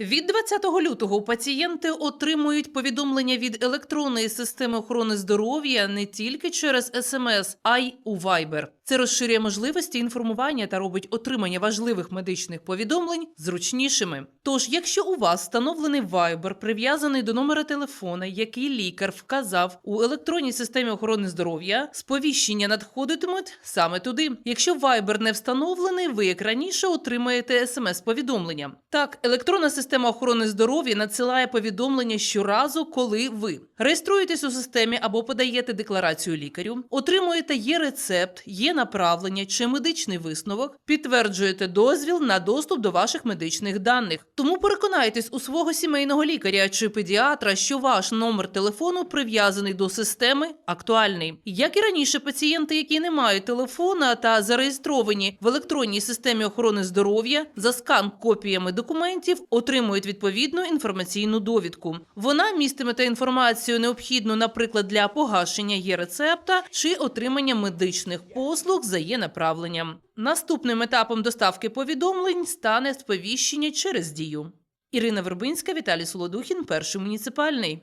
Від 20 лютого пацієнти отримують повідомлення від електронної системи охорони здоров'я не тільки через СМС, а й у Viber. Це розширює можливості інформування та робить отримання важливих медичних повідомлень зручнішими. Тож, якщо у вас встановлений Viber, прив'язаний до номера телефона, який лікар вказав у електронній системі охорони здоров'я, сповіщення надходитимуть саме туди. Якщо Viber не встановлений, ви як раніше отримаєте смс-повідомлення. Так, електронна система охорони здоров'я надсилає повідомлення щоразу, коли ви реєструєтесь у системі або подаєте декларацію лікарю, отримуєте є рецепт, є направлення чи медичний висновок, підтверджуєте дозвіл на доступ до ваших медичних даних. Тому переконайтесь у свого сімейного лікаря чи педіатра, що ваш номер телефону прив'язаний до системи актуальний. Як і раніше, пацієнти, які не мають телефона та зареєстровані в електронній системі охорони здоров'я, за скан копіями документів отримують відповідну інформаційну довідку. Вона містиме інформацію необхідну, наприклад, для погашення є рецепта чи отримання медичних послуг за є направленням. Наступним етапом доставки повідомлень стане сповіщення через дію. Ірина Вербинська, Віталій Солодухін, перший муніципальний.